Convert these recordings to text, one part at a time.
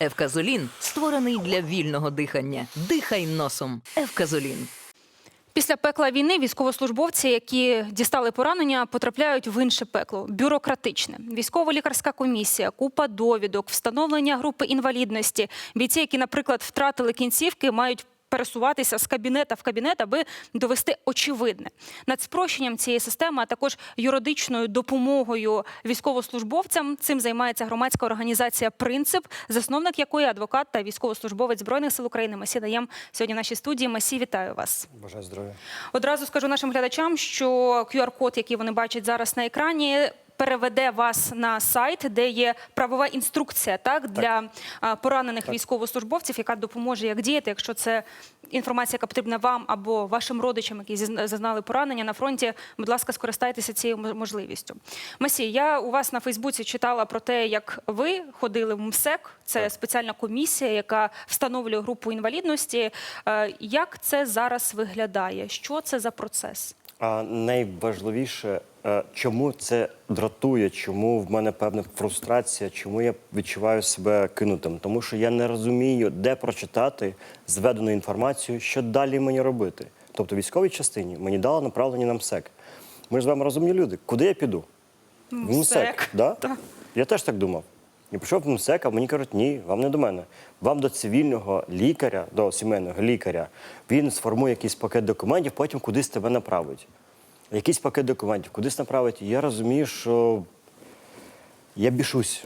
Евказолін створений для вільного дихання. Дихай носом. Евказолін. Після пекла війни військовослужбовці, які дістали поранення, потрапляють в інше пекло бюрократичне. Військово-лікарська комісія, купа довідок, встановлення групи інвалідності. Бійці, які, наприклад, втратили кінцівки, мають пересуватися з кабінета в кабінет, аби довести очевидне. Над спрощенням цієї системи, а також юридичною допомогою військовослужбовцям цим займається громадська організація Принцип, засновник якої адвокат та військовослужбовець збройних сил України Масі Даєм сьогодні в нашій студії. Масі, вітаю вас. Бажаю здоров'я. Одразу скажу нашим глядачам, що QR-код, який вони бачать зараз на екрані. Переведе вас на сайт, де є правова інструкція так для а, поранених військовослужбовців, яка допоможе як діяти, якщо це інформація, яка потрібна вам або вашим родичам, які зазнали поранення на фронті. Будь ласка, скористайтеся цією можливістю. Масі, я у вас на Фейсбуці читала про те, як ви ходили в МСЕК. Це спеціальна комісія, яка встановлює групу інвалідності. Е, Як це зараз виглядає? Що це за процес? А найважливіше, чому це дратує, чому в мене певна фрустрація, чому я відчуваю себе кинутим? Тому що я не розумію, де прочитати зведену інформацію, що далі мені робити. Тобто, військовій частині мені дали направлення на МСЕК. Ми ж з вами розумні люди. Куди я піду? В МСЕК. Да? Так. Я теж так думав. Я пішов в МСЕК, а мені кажуть, ні, вам не до мене. Вам до цивільного лікаря, до сімейного лікаря. Він сформує якийсь пакет документів, потім кудись тебе направить. Якийсь пакет документів, кудись направить. І я розумію, що я бішусь.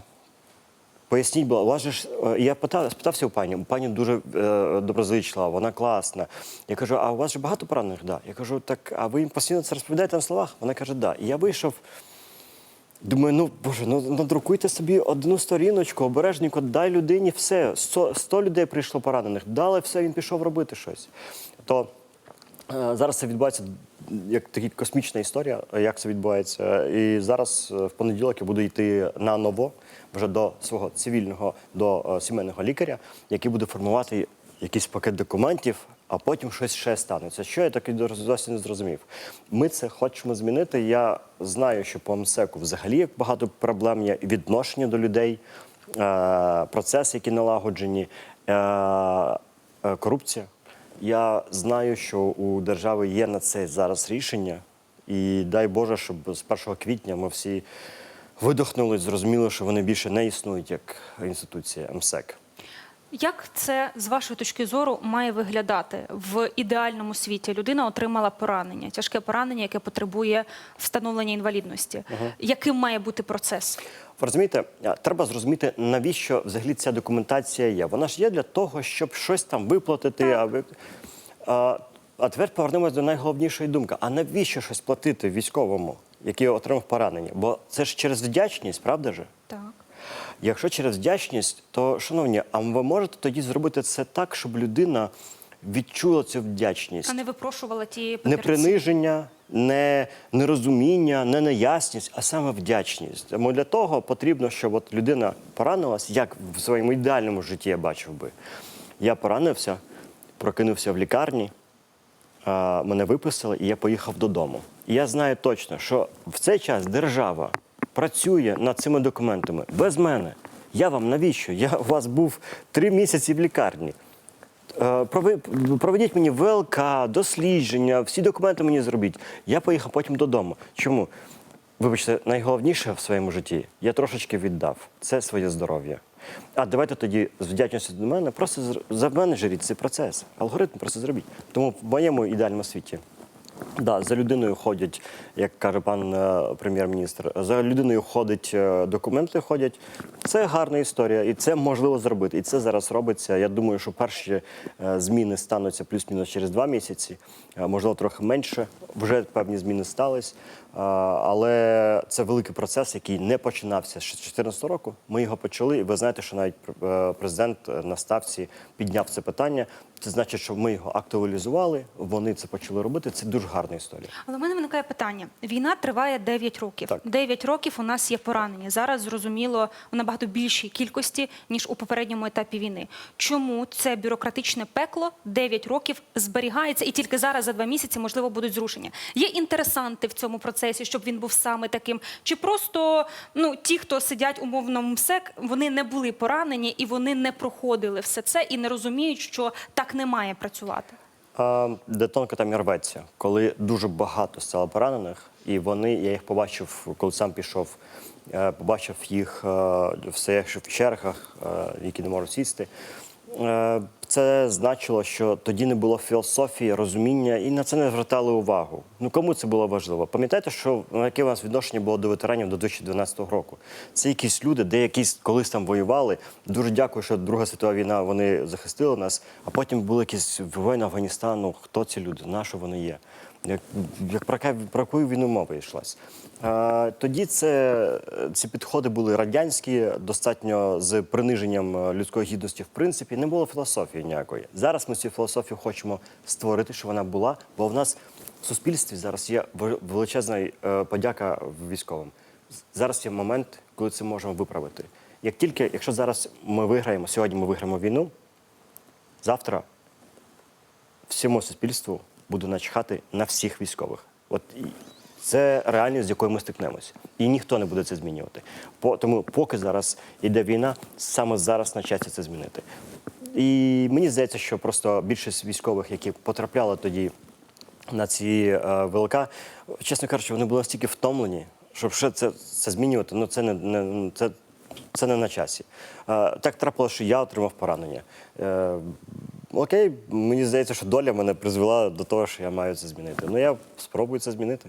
Поясніть, будь у вас же ж, е, я питав, спитався у пані, у пані дуже е, доброзичлива, вона класна. Я кажу, а у вас же багато поранених? Да. Я кажу, так, а ви їм постійно це розповідаєте на словах? Вона каже, да. І я вийшов. Думаю, ну боже, ну надрукуйте собі одну сторіночку, обережненько, дай людині все. 100, 100 людей прийшло поранених, дали все, він пішов робити щось. То е, зараз це відбувається як така космічна історія, як це відбувається. І зараз е, в понеділок я буду йти на ново вже до свого цивільного, до е, сімейного лікаря, який буде формувати якийсь пакет документів, а потім щось ще станеться. Що я так і досі не зрозумів. Ми це хочемо змінити. Я знаю, що по МСЕКу взагалі як багато проблем є відношення до людей, е, процеси, які налагоджені, корупція. Я знаю, що у держави є на це зараз рішення, і дай Боже, щоб з 1 квітня ми всі видохнули, зрозуміли, що вони більше не існують як інституція МСЕК. Як це з вашої точки зору має виглядати в ідеальному світі? Людина отримала поранення, тяжке поранення, яке потребує встановлення інвалідності. Яким має бути процес? Ви розумієте, треба зрозуміти, навіщо взагалі ця документація є. Вона ж є для того, щоб щось там виплатити. А, ви- а, а тепер повернемось до найголовнішої думки. А навіщо щось платити військовому, який отримав поранення? Бо це ж через вдячність, правда ж? Так. Якщо через вдячність, то шановні, а ви можете тоді зробити це так, щоб людина відчула цю вдячність? А не випрошувала ті не приниження, не нерозуміння, не неясність, а саме вдячність. Тому для того потрібно, щоб от людина поранилась, як в своєму ідеальному житті я бачив би. Я поранився, прокинувся в лікарні, мене виписали, і я поїхав додому. І я знаю точно, що в цей час держава працює над цими документами без мене. Я вам навіщо? Я у вас був три місяці в лікарні. Е, Проведіть мені ВЛК, дослідження, всі документи мені зробіть. Я поїхав потім додому. Чому? Вибачте, найголовніше в своєму житті я трошечки віддав. Це своє здоров'я. А давайте тоді з вдячністю до мене просто за заменеджеріть цей процес. Алгоритм просто зробіть. Тому в моєму ідеальному світі Да, за людиною ходять, як каже пан е, прем'єр-міністр, за людиною ходять е, документи, ходять. Це гарна історія, і це можливо зробити. І це зараз робиться. Я думаю, що перші е, зміни стануться плюс-мінус через два місяці, можливо, трохи менше. Вже певні зміни стались. Але це великий процес, який не починався з 2014 року. Ми його почали, і ви знаєте, що навіть президент на ставці підняв це питання. Це значить, що ми його актуалізували, вони це почали робити. Це дуже гарна історія. Але в мене виникає питання: війна триває 9 років. Так. 9 років у нас є поранені. Зараз зрозуміло у набагато більшій кількості ніж у попередньому етапі війни. Чому це бюрократичне пекло 9 років зберігається, і тільки зараз за два місяці можливо будуть зрушення? Є інтересанти в цьому процесі, щоб він був саме таким, чи просто ну ті, хто сидять умовно МСЕК, вони не були поранені і вони не проходили все це і не розуміють, що так не має працювати. Де тонко там рветься, коли дуже багато стало поранених, і вони, я їх побачив, коли сам пішов, е, побачив їх е, все в чергах, е, які не можуть сісти. Це значило, що тоді не було філософії, розуміння, і на це не звертали увагу. Ну кому це було важливо? Пам'ятаєте, що на яке у нас відношення було до ветеранів до 2012 року? Це якісь люди, де якісь колись там воювали. Дуже дякую, що Друга світова війна вони захистили нас. А потім були якісь воїни Афганістану. Хто ці люди? На що вони є? Як, як про, про яку війну мова йшлась? А, тоді це, ці підходи були радянські, достатньо з приниженням е, людської гідності, в принципі, не було філософії ніякої. Зараз ми цю філософію хочемо створити, щоб вона була, бо в нас в суспільстві зараз є ве- величезна е, подяка військовим. Зараз є момент, коли це можемо виправити. Як тільки, якщо зараз ми виграємо, сьогодні ми виграємо війну, завтра всьому суспільству буде начхати на всіх військових. От це реальність, з якою ми стикнемося. І ніхто не буде це змінювати. По, тому, поки зараз йде війна, саме зараз на часі це змінити. І мені здається, що просто більшість військових, які потрапляли тоді на ці е, ВЛК, чесно кажучи, вони були настільки втомлені, щоб ще це, це змінювати, ну це не, не це, це не на часі. Е, так трапилося, що я отримав поранення. Е, окей, мені здається, що доля мене призвела до того, що я маю це змінити. Ну я спробую це змінити.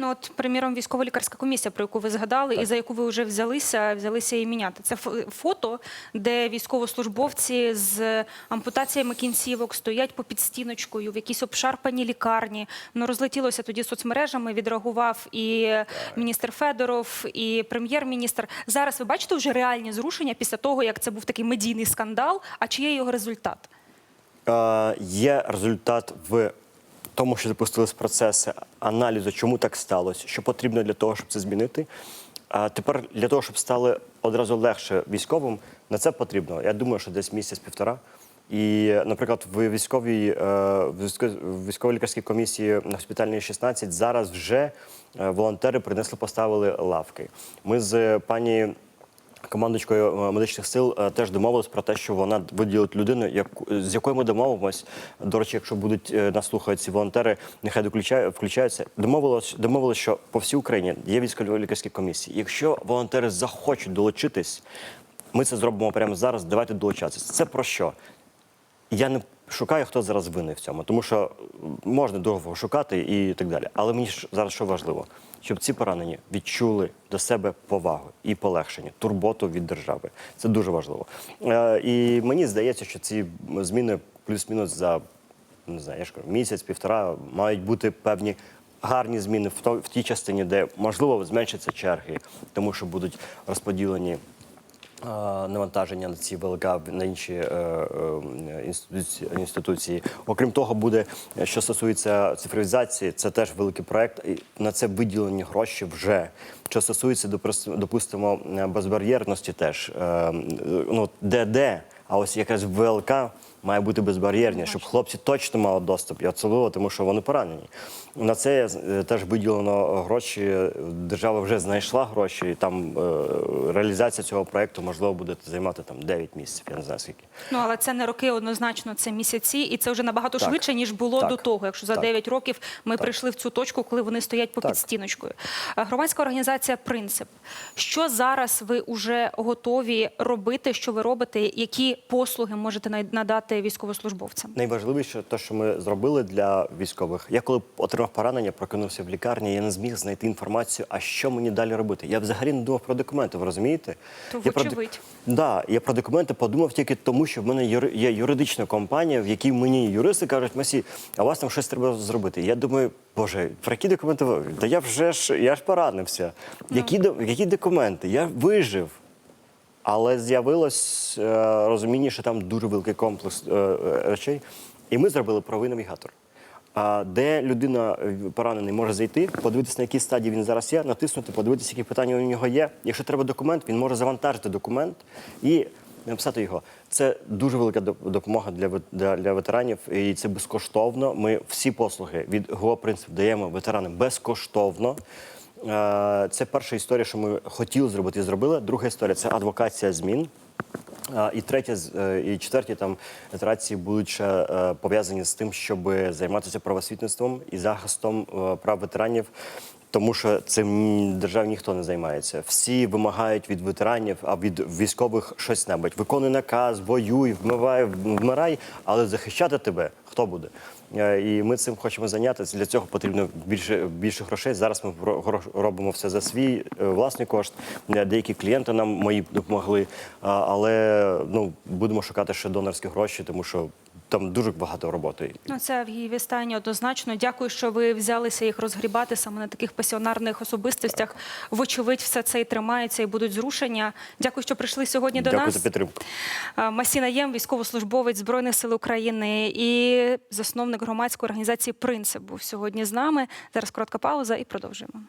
Ну, от, приміром, військово-лікарська комісія, про яку ви згадали, і за яку ви вже взялися, взялися її міняти. Це фо- фото, де військовослужбовці з ампутаціями кінцівок стоять попід стіночкою в якійсь обшарпаній лікарні. Ну, розлетілося тоді соцмережами, відреагував і міністр Федоров, і прем'єр-міністр. Зараз ви бачите вже реальні зрушення після того, як це був такий медійний скандал. А чи є його результат? Е, є результат в тому, що запустились процеси аналізу, чому так сталося, що потрібно для того, щоб це змінити. А тепер для того, щоб стало одразу легше військовим, на це потрібно. Я думаю, що десь місяць-півтора. І, наприклад, в військовій е, в військо- військово-лікарській комісії на госпітальній 16 зараз вже е, волонтери принесли, поставили лавки. Ми з пані командочкою е, медичних сил е, теж домовились про те, що вона виділить людину, яку- з якою ми домовимось. До речі, якщо будуть е, нас слухають ці волонтери, нехай доключаю- включаються. Домовилось, домовилось, що по всій Україні є військово-лікарські комісії. Якщо волонтери захочуть долучитись, ми це зробимо прямо зараз. Давайте долучатися. Це про що? Я не шукаю, хто зараз винний в цьому, тому що можна довго шукати і так далі. Але мені ж зараз що важливо, щоб ці поранені відчули до себе повагу і полегшення, турботу від держави. Це дуже важливо. Е, і мені здається, що ці зміни плюс-мінус за не знаю, я ж кажу, місяць-півтора мають бути певні. Гарні зміни в, тій частині, де можливо зменшаться черги, тому що будуть розподілені навантаження на ці ВЛК на інші е, е, інституції, інституції. Окрім того, буде е, що стосується цифровізації, це теж великий проект. І на це виділені гроші вже. Що стосується допустимо, е, безбар'єрності, теж е, ну де де, а ось якась ВЛК має бути безбар'єрні, щоб хлопці точно мали доступ, і особливо тому, що вони поранені. На це е, теж виділено гроші. Держава вже знайшла гроші. І там е, реалізація цього проекту можливо буде займати там 9 місяців. Я не знаю скільки. Ну, але це не роки однозначно, це місяці, і це вже набагато Так. швидше, ніж було Так. до того. Якщо за Так. 9 років ми прийшли в цю точку, коли вони стоять попід Так. стіночкою. Е, Громадська організація Принцип. Що зараз ви вже готові робити? Що ви робите? Які послуги можете най- військовослужбовцям? Найважливіше, те, що ми зробили для військових. Я коли отримав поранення, прокинувся в лікарні, я не зміг знайти інформацію, а що мені далі робити. Я взагалі не думав про документи, ви розумієте? То я про, да, я про документи подумав тільки тому, що в мене юри- є юридична компанія, в якій мені юристи кажуть, Масі, а у вас там щось треба зробити. Я думаю, боже, про які документи? Та я вже ж я ж поранився. Які, до- які документи? Я вижив. Але з'явилось е, розуміння, що там дуже великий комплекс е, е, речей. І ми зробили правий навігатор. Де людина поранений може зайти, подивитися, на якій стадії він зараз є, натиснути, подивитися, які питання у нього є. Якщо треба документ, він може завантажити документ і написати його. Це дуже велика доп- допомога для, для, ветеранів, і це безкоштовно. Ми всі послуги від ГО принцип даємо ветеранам безкоштовно. Е, Це перша історія, що ми хотіли зробити і зробили. Друга історія це адвокація змін. І третя е, і четверті там ітерації будуть ще е, пов'язані з тим, щоб займатися правосвітництвом і захистом е, прав ветеранів. Тому що цим державі ніхто не займається. Всі вимагають від ветеранів, а від військових щось небудь. Виконуй наказ, воюй, вмивай, вмирай, але захищати тебе хто буде? Е, І ми цим хочемо зайнятися. Для цього потрібно більше більше грошей. Зараз ми робимо все за свій е, власний кошт. Е, Деякі клієнти нам мої допомогли, але ну будемо шукати ще донорські гроші, тому що там дуже багато роботи. Ну, це в її стані однозначно. Дякую, що ви взялися їх розгрібати саме на таких пасіонарних особистостях. Вочевидь, все це і тримається, і будуть зрушення. Дякую, що прийшли сьогодні до Дякую нас. за підтримку. Масіна Єм, військовослужбовець Збройних сил України і засновник громадської організації Принцип був сьогодні з нами. Зараз коротка пауза і продовжуємо.